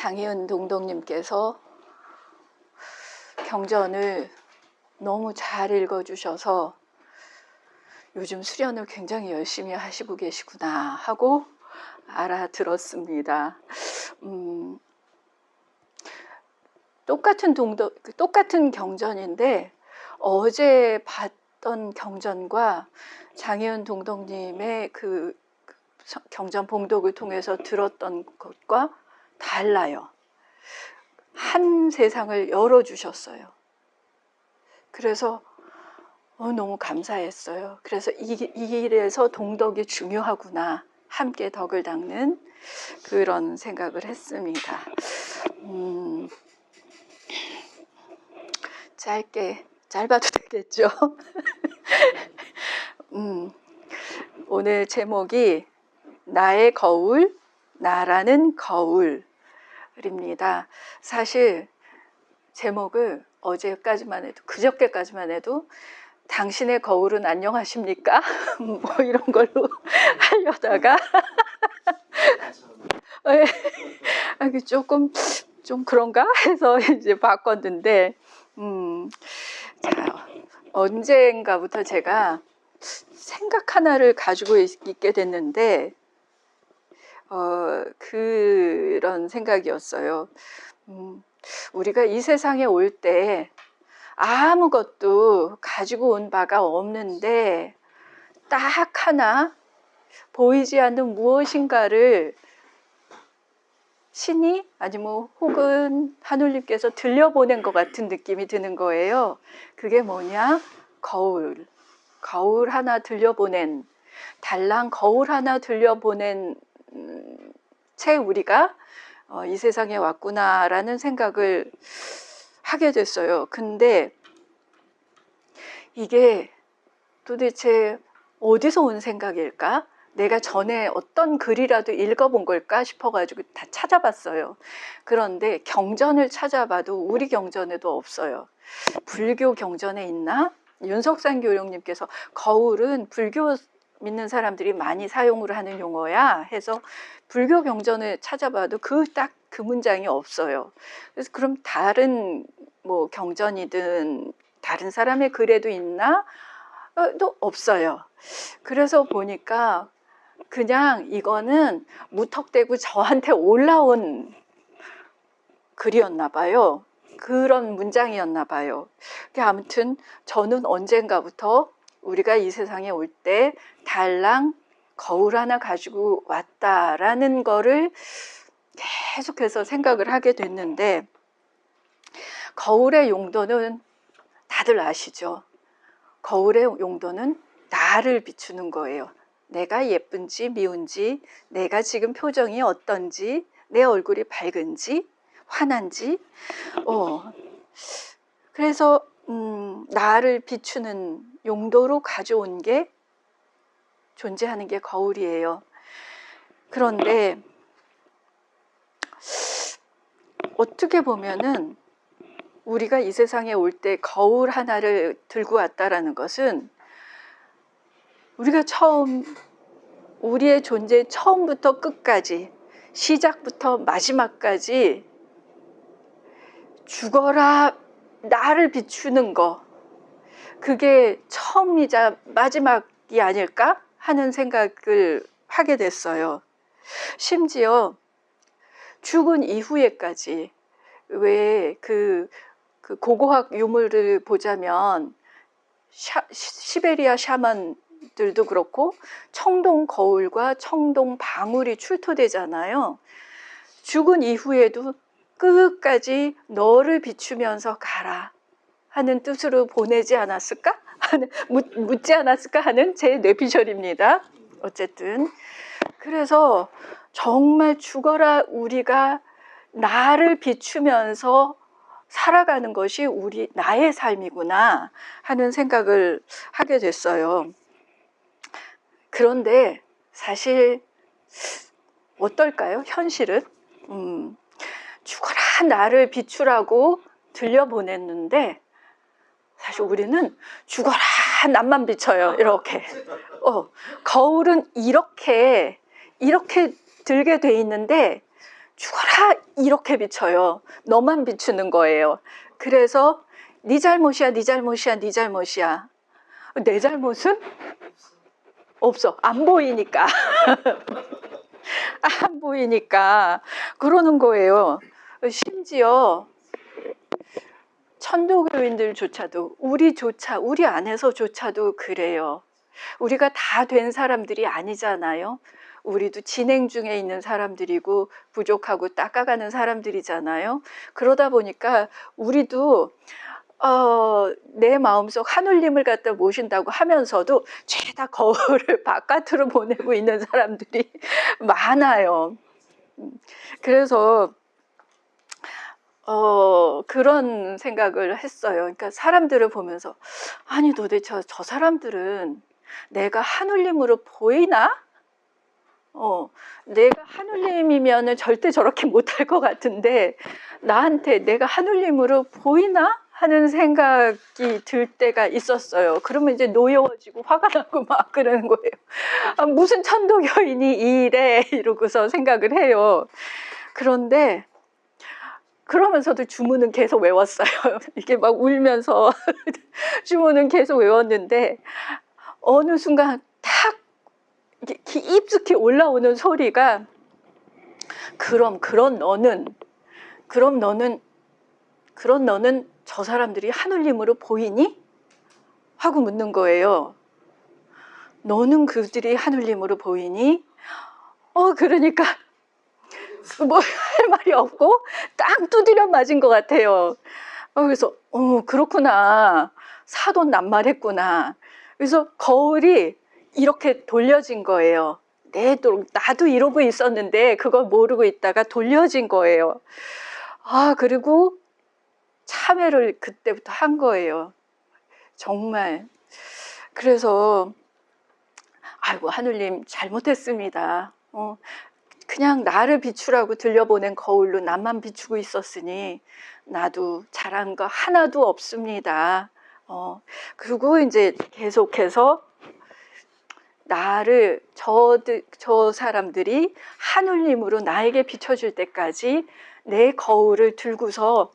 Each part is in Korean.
장희은 동동님께서 경전을 너무 잘 읽어주셔서 요즘 수련을 굉장히 열심히 하시고 계시구나 하고 알아들었습니다. 음, 똑같은 동도, 똑같은 경전인데 어제 봤던 경전과 장혜은 동동님의 그 경전 봉독을 통해서 들었던 것과 달라요. 한 세상을 열어주셨어요. 그래서 어, 너무 감사했어요. 그래서 이, 이 일에서 동덕이 중요하구나. 함께 덕을 닦는 그런 생각을 했습니다. 음, 짧게, 짧아도 되겠죠. 음, 오늘 제목이 나의 거울, 나라는 거울 입니다. 사실 제목을 어제까지만 해도, 그저께까지만 해도 당신의 거울은 안녕하십니까? 뭐 이런 걸로 하려다가 예, 아, 조금 좀 그런가 해서 이제 바꿨는데 음, 자, 언젠가부터 제가 생각 하나를 가지고 있, 게 됐는데 어, 그런 생각이었어요. 음, 우리가 이 세상에 올 때 아무것도 가지고 온 바가 없는데 딱 하나 보이지 않는 무엇인가를 신이 아니면 혹은 하늘님께서 들려보낸 것 같은 느낌이 드는 거예요. 그게 뭐냐? 거울. 거울 하나 들려보낸, 달랑 거울 하나 들려보낸 음, 채 우리가 어, 이 세상에 왔구나라는 생각을 하게 됐어요. 근데 이게 도대체 어디서 온 생각일까? 내가 전에 어떤 글이라도 읽어본 걸까 싶어가지고 다 찾아봤어요. 그런데 경전을 찾아봐도 우리 경전에도 없어요. 불교 경전에 있나? 윤석산 교령님께서 거울은 불교 믿는 사람들이 많이 사용을 하는 용어야 해서 불교 경전을 찾아봐도 그 딱그 문장이 없어요. 그래서 그럼 다른 뭐 경전이든 다른 사람의 글에도 있나? 어, 또 없어요. 그래서 보니까 그냥 이거는 무턱대고 저한테 올라온 글이었나 봐요. 그런 문장이었나 봐요. 아무튼 저는 언젠가부터 우리가 이 세상에 올 때 달랑 거울 하나 가지고 왔다라는 거를 계속해서 생각을 하게 됐는데 거울의 용도는 다들 아시죠? 거울의 용도는 나를 비추는 거예요. 내가 예쁜지 미운지, 내가 지금 표정이 어떤지, 내 얼굴이 밝은지, 환한지, 어. 그래서 음, 나를 비추는 용도로 가져온 게 존재하는 게 거울이에요. 그런데 어떻게 보면은 우리가 이 세상에 올 때 거울 하나를 들고 왔다라는 것은 우리가 처음 우리의 존재 처음부터 끝까지 시작부터 마지막까지 죽어라 나를 비추는 거 그게 처음이자 마지막이 아닐까 하는 생각을 하게 됐어요. 심지어 죽은 이후에까지 왜그 그 고고학 유물을 보자면 샤, 시베리아 샤만들도 그렇고 청동 거울과 청동 방울이 출토되잖아요. 죽은 이후에도 끝까지 너를 비추면서 가라 하는 뜻으로 보내지 않았을까? 하는 묻, 묻지 않았을까 하는 제 뇌피셜입니다. 어쨌든 그래서 정말 죽어라 우리가 나를 비추면서 살아가는 것이 우리 나의 삶이구나 하는 생각을 하게 됐어요. 그런데 사실 어떨까요? 현실은 음, 죽어라 나를 비추라고 들려보냈는데 사실 우리는 죽어라 남만 비춰요 이렇게 어, 거울은 이렇게 이렇게 들게 돼 있는데 죽어라 이렇게 비춰요. 너만 비추는 거예요. 그래서 네 잘못이야, 네 잘못이야, 네 잘못이야. 내 잘못은 없어. 안 보이니까. 안 보이니까 그러는 거예요. 심지어 천도교인들조차도 우리조차 우리 안에서조차도 그래요. 우리가 다 된 사람들이 아니잖아요. 우리도 진행 중에 있는 사람들이고 부족하고 닦아가는 사람들이잖아요. 그러다 보니까 우리도 어, 내 마음속 하늘님을 갖다 모신다고 하면서도 죄다 거울을 바깥으로 보내고 있는 사람들이 많아요. 음, 그래서 어, 그런 생각을 했어요. 그러니까 사람들을 보면서 아니 도대체 저 사람들은 내가 하늘님으로 보이나? 어, 내가 하늘님이면 절대 저렇게 못할 것 같은데 나한테 내가 하늘님으로 보이나? 하는 생각이 들 때가 있었어요. 그러면 이제 노여워지고 화가 나고 막 그러는 거예요. 아, 무슨 천도교인이 이래 이러고서 생각을 해요. 그런데 그러면서도 주문은 계속 외웠어요. 이게 막 울면서 주문은 계속 외웠는데 어느 순간 탁 깊숙이 올라오는 소리가 그럼 그런 너는 그럼 너는 그런 너는 저 사람들이 하늘님으로 보이니? 하고 묻는 거예요. 너는 그들이 하늘님으로 보이니? 어 그러니까 뭐 할 말이 없고 땅 두드려 맞은 것 같아요. 어, 그래서 어 그렇구나 사돈 낱말했구나. 그래서 거울이 이렇게 돌려진 거예요. 내 나도 이러고 있었는데 그걸 모르고 있다가 돌려진 거예요. 아 그리고 참회를 그때부터 한 거예요. 정말. 그래서 아이고 하늘님 잘못했습니다. 어, 그냥 나를 비추라고 들려보낸 거울로 나만 비추고 있었으니 나도 잘한 거 하나도 없습니다. 어, 그리고 이제 계속해서 나를 저, 저 사람들이 하늘님으로 나에게 비춰줄 때까지 내 거울을 들고서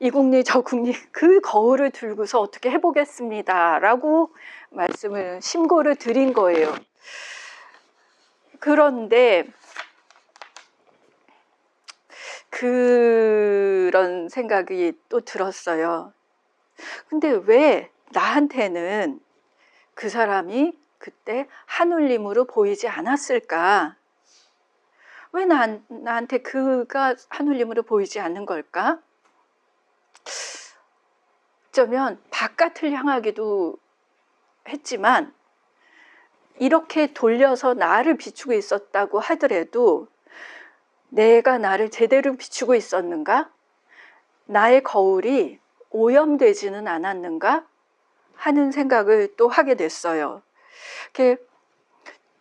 이 국리 저 국리 그 거울을 들고서 어떻게 해보겠습니다 라고 말씀을 심고를 드린 거예요 그런데 그런 생각이 또 들었어요. 근데 왜 나한테는 그 사람이 그때 한울림으로 보이지 않았을까? 왜 나, 나한테 그가 한울림으로 보이지 않는 걸까? 어쩌면 바깥을 향하기도 했지만 이렇게 돌려서 나를 비추고 있었다고 하더라도 내가 나를 제대로 비추고 있었는가? 나의 거울이 오염되지는 않았는가? 하는 생각을 또 하게 됐어요. 이렇게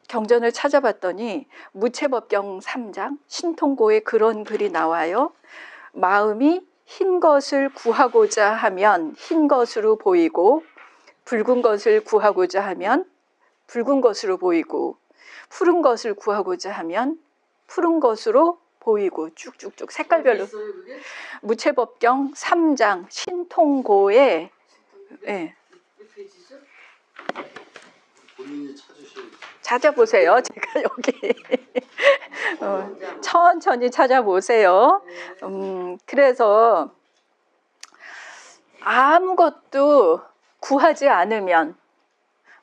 경전을 찾아봤더니 무채법경 3장 신통고에 그런 글이 나와요. 마음이 흰 것을 구하고자 하면 흰 것으로 보이고 붉은 것을 구하고자 하면 붉은 것으로 보이고 푸른 것을 구하고자 하면 푸른 것으로 보이고. 쭉쭉쭉 색깔별로. 무채법경 3장 신통고에. 예. 찾 아보세요. 제가 여기 어, 천천히 찾아보세요. 음, 그래서 아무것도 구하지 않으면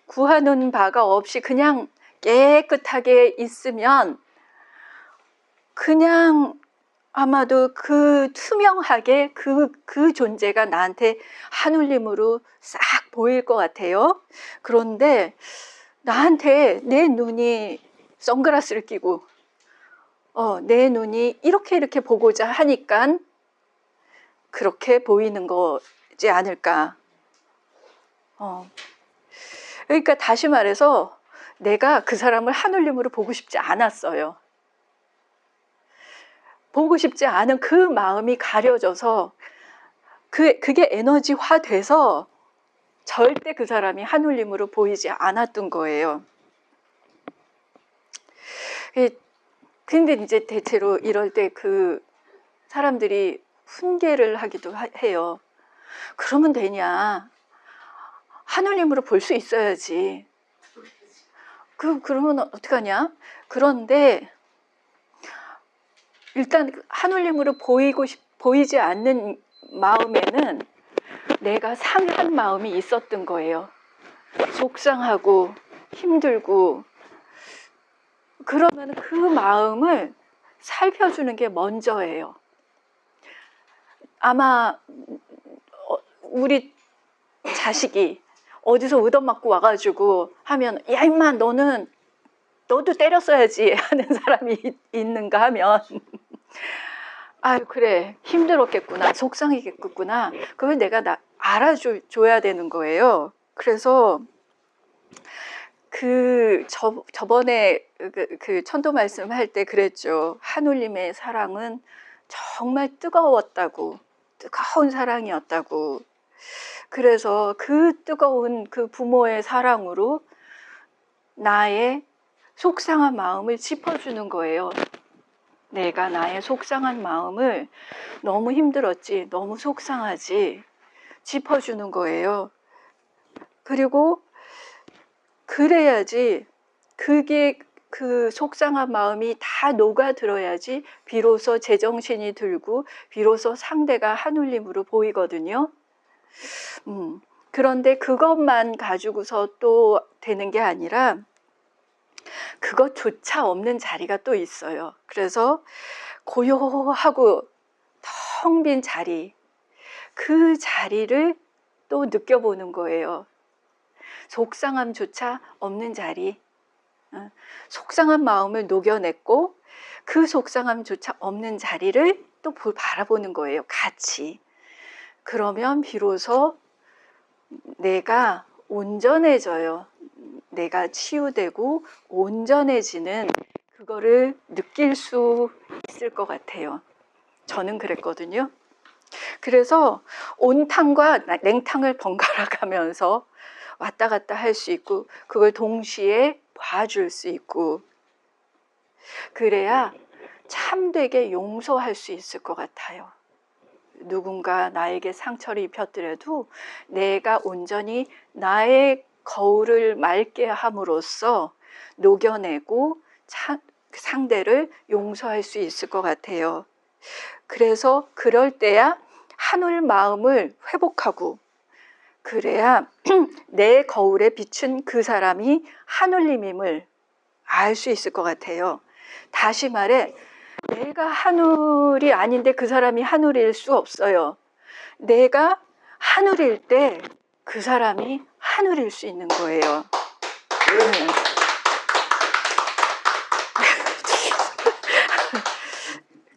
구하는 바가 없이 그냥 깨끗하게 있으면 그냥 아마도 그 투명하게 그, 그 존재가 나한테 한 울림으로 싹 보일 것 같아요. 그런데 나한테 내 눈이 선글라스를 끼고, 어, 내 눈이 이렇게 이렇게 보고자 하니까 그렇게 보이는 거지 않을까. 어. 그러니까 다시 말해서 내가 그 사람을 한울림으로 보고 싶지 않았어요. 보고 싶지 않은 그 마음이 가려져서 그, 그게 에너지화 돼서 절대 그 사람이 한울림으로 보이지 않았던 거예요. 근데 이제 대체로 이럴 때 그 사람들이 훈계를 하기도 하- 해요. 그러면 되냐? 하늘님으로 볼 수 있어야지. 그 그러면 어떡하냐? 그런데 일단 하늘님으로 보이고 싶, 보이지 않는 마음에는 내가 상한 마음이 있었던 거예요. 속상하고 힘들고 그러면 그 마음을 살펴주는 게 먼저예요. 아마 어, 우리 자식이 어디서 얻어맞고 와가지고 하면 야 임마 너는 너도 때렸어야지 하는 사람이 있- 있는가 하면 아유 그래 힘들었겠구나 속상했겠구나 그걸 내가 나 알아줘야 되는 거예요. 그래서 그 저, 저번에 그, 그 천도 말씀할 때 그랬죠. 하늘님의 사랑은 정말 뜨거웠다고 뜨거운 사랑이었다고. 그래서 그 뜨거운 그 부모의 사랑으로 나의 속상한 마음을 짚어주는 거예요. 내가 나의 속상한 마음을 너무 힘들었지, 너무 속상하지, 짚어주는 거예요. 그리고 그래야지 그게 그 속상한 마음이 다 녹아들어야지 비로소 제정신이 들고 비로소 상대가 한울림으로 보이거든요. 음, 그런데 그것만 가지고서 또 되는 게 아니라 그것조차 없는 자리가 또 있어요. 그래서 고요하고 텅 빈 자리, 그 자리를 또 느껴보는 거예요. 속상함조차 없는 자리, 어, 속상한 마음을 녹여냈고 그 속상함조차 없는 자리를 또 볼- 바라보는 거예요. 같이. 그러면 비로소 내가 온전해져요. 내가 치유되고 온전해지는 그거를 느낄 수 있을 것 같아요. 저는 그랬거든요. 그래서 온탕과 나- 냉탕을 번갈아 가면서 왔다 갔다 할 수 있고 그걸 동시에 봐줄 수 있고 그래야 참되게 용서할 수 있을 것 같아요. 누군가 나에게 상처를 입혔더라도 내가 온전히 나의 거울을 맑게 함으로써 녹여내고 차- 상대를 용서할 수 있을 것 같아요. 그래서 그럴 때야 하늘 마음을 회복하고 그래야 내 거울에 비춘 그 사람이 하늘님임을 알 수 있을 것 같아요. 다시 말해, 내가 하늘이 아닌데 그 사람이 하늘일 수 없어요. 내가 하늘일 때 그 사람이 하늘일 수 있는 거예요. 네.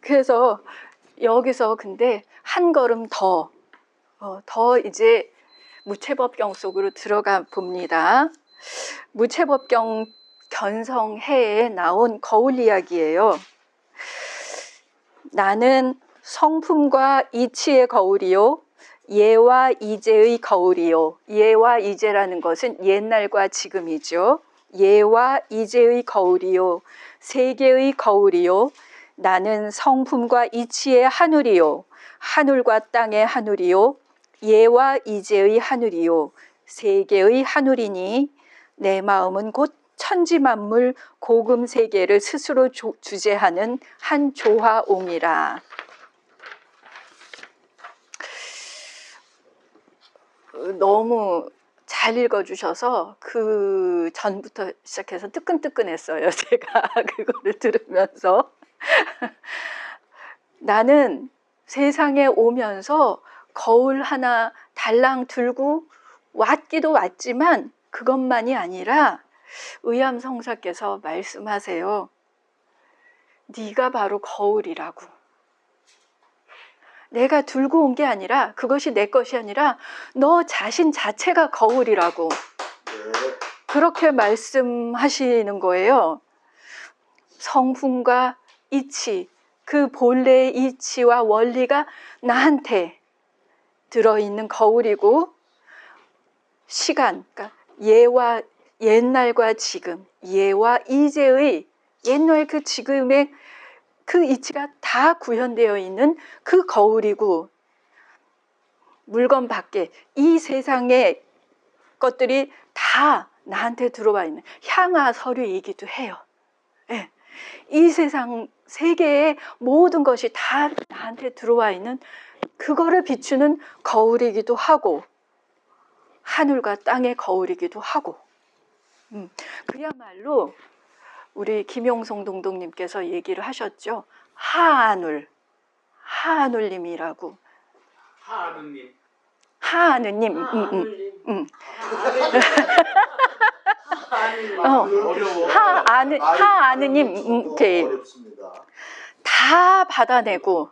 그래서 여기서 근데 한 걸음 더, 어, 더 이제 무채법경 속으로 들어가 봅니다. 무채법경 견성해에 나온 거울 이야기예요. 나는 성품과 이치의 거울이요. 예와 이제의 거울이요. 예와 이제라는 것은 옛날과 지금이죠. 예와 이제의 거울이요. 세계의 거울이요. 나는 성품과 이치의 하늘이요. 하늘과 땅의 하늘이요. 예와 이제의 하늘이요. 세계의 하늘이니 내 마음은 곧 천지 만물 고금 세계를 스스로 조- 주재하는 한 조화옹이라. 너무 잘 읽어주셔서 그 전부터 시작해서 뜨끈뜨끈했어요. 제가 그거를 들으면서. 나는 세상에 오면서 거울 하나 달랑 들고 왔기도 왔지만 그것만이 아니라 의암 성사께서 말씀하세요. 네가 바로 거울이라고. 내가 들고 온 게 아니라 그것이 내 것이 아니라 너 자신 자체가 거울이라고. 그렇게 말씀하시는 거예요. 성품과 이치, 그 본래의 이치와 원리가 나한테 들어있는 거울이고 시간, 그러니까 예와 옛날과 지금, 예와 이제의 옛날 그 지금의 그 이치가 다 구현되어 있는 그 거울이고 물건 밖에 이 세상의 것들이 다 나한테 들어와 있는 향화 서류이기도 해요. 예. 이 세상 세계의 모든 것이 다 나한테 들어와 있는 그거를 비추는 거울이기도 하고 하늘과 땅의 거울이기도 하고 음, 그야말로 우리 김용성 동동님께서 얘기를 하셨죠. 하하눌, 하하눌님이라고. 하하느님. 하하느님, 음, 음, 하늘님. 음. 하늘님. 어. 음, 이렇게 어렵습니다. 다 받아내고.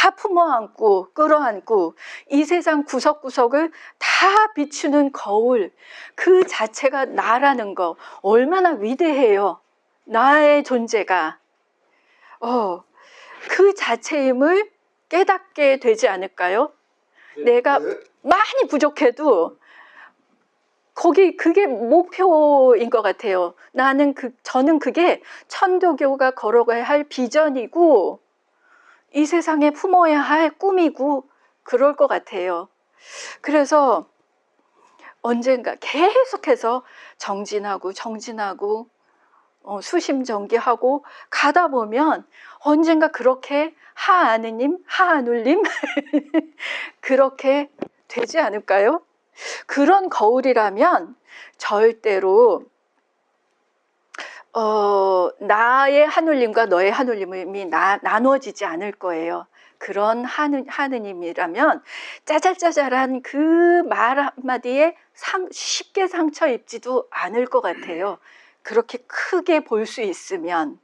다 품어안고, 끌어안고, 이 세상 구석구석을 다 비추는 거울, 그 자체가 나라는 거, 얼마나 위대해요. 나의 존재가. 어, 그 자체임을 깨닫게 되지 않을까요? 내가 네. 많이 부족해도 거기 그게 목표인 것 같아요. 나는 그 저는 그게 천도교가 걸어가야 할 비전이고 이 세상에 품어야 할 꿈이고 그럴 것 같아요. 그래서 언젠가 계속해서 정진하고 정진하고 어, 수심정기하고 가다 보면 언젠가 그렇게 하아느님, 하아눌님 그렇게 되지 않을까요? 그런 거울이라면 절대로 어, 나의 하늘님과 너의 하늘님이 나, 나눠지지 않을 거예요. 그런 하느, 하느님이라면 짜잘짜잘한 그 말 한마디에 상, 쉽게 상처 입지도 않을 것 같아요. 그렇게 크게 볼 수 있으면.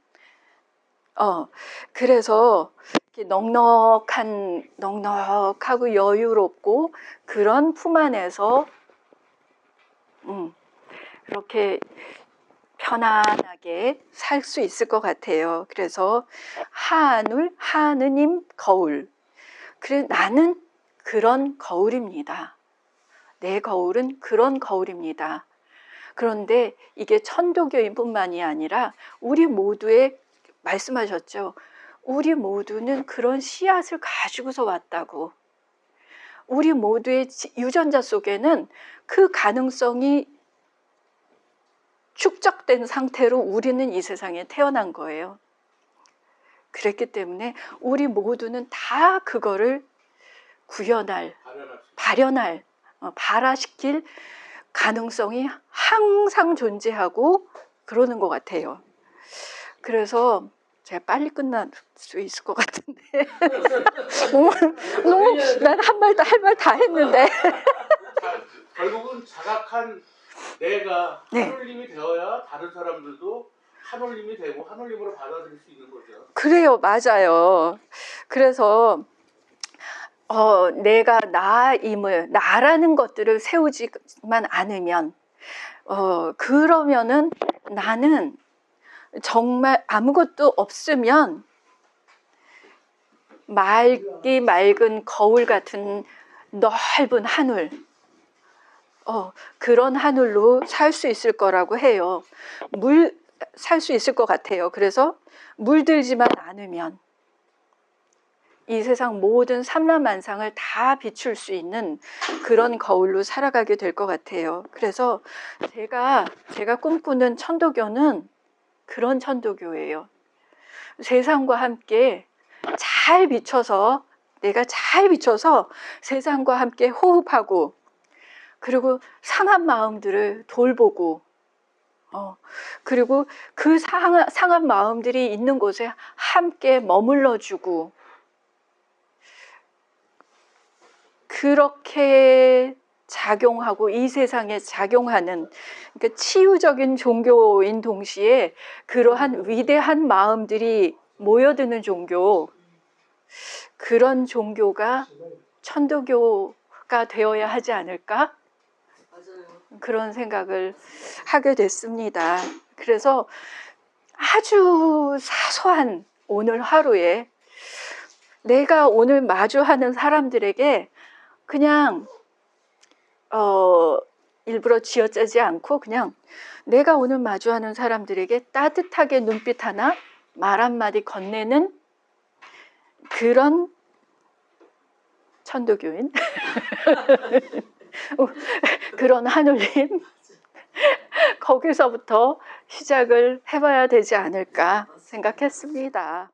어, 그래서 이렇게 넉넉한, 넉넉하고 여유롭고 그런 품 안에서, 음, 그렇게 편안하게 살 수 있을 것 같아요. 그래서 하늘, 하느님 거울. 그래, 나는 그런 거울입니다. 내 거울은 그런 거울입니다. 그런데 이게 천도교인 뿐만이 아니라 우리 모두의 말씀하셨죠. 우리 모두는 그런 씨앗을 가지고서 왔다고. 우리 모두의 지- 유전자 속에는 그 가능성이 축적된 상태로 우리는 이 세상에 태어난 거예요. 그랬기 때문에 우리 모두는 다 그거를 구현할, 발현할 어, 발화시킬 가능성이 항상 존재하고 그러는 것 같아요. 그래서 제가 빨리 끝날 수 있을 것 같은데 너무 난 한 말 다 할 말 다 했는데 자, 결국은 자각한 내가 네. 하늘님이 되어야 다른 사람들도 하늘님이 되고 하늘님으로 받아들일 수 있는 거죠. 그래요 맞아요. 그래서 어, 내가 나임을 나라는 것들을 세우지만 않으면 어, 그러면은 나는 정말 아무것도 없으면 맑기 맑은 거울 같은 넓은 하늘 어, 그런 하늘로 살 수 있을 거라고 해요. 물 살 수 있을 것 같아요. 그래서 물들지만 않으면 이 세상 모든 삼라만상을 다 비출 수 있는 그런 거울로 살아가게 될 것 같아요. 그래서 제가 제가 꿈꾸는 천도교는 그런 천도교예요. 세상과 함께 잘 비춰서 내가 잘 비춰서 세상과 함께 호흡하고 그리고 상한 마음들을 돌보고 어, 그리고 그 상한, 상한 마음들이 있는 곳에 함께 머물러 주고 그렇게 작용하고 이 세상에 작용하는 그러니까 치유적인 종교인 동시에 그러한 위대한 마음들이 모여드는 종교 그런 종교가 천도교가 되어야 하지 않을까. 그런 생각을 하게 됐습니다. 그래서 아주 사소한 오늘 하루에 내가 오늘 마주하는 사람들에게 그냥 어 일부러 쥐어짜지 않고 그냥 내가 오늘 마주하는 사람들에게 따뜻하게 눈빛 하나 말 한마디 건네는 그런 천도교인 그런 한올림 거기서부터 시작을 해봐야 되지 않을까 생각했습니다.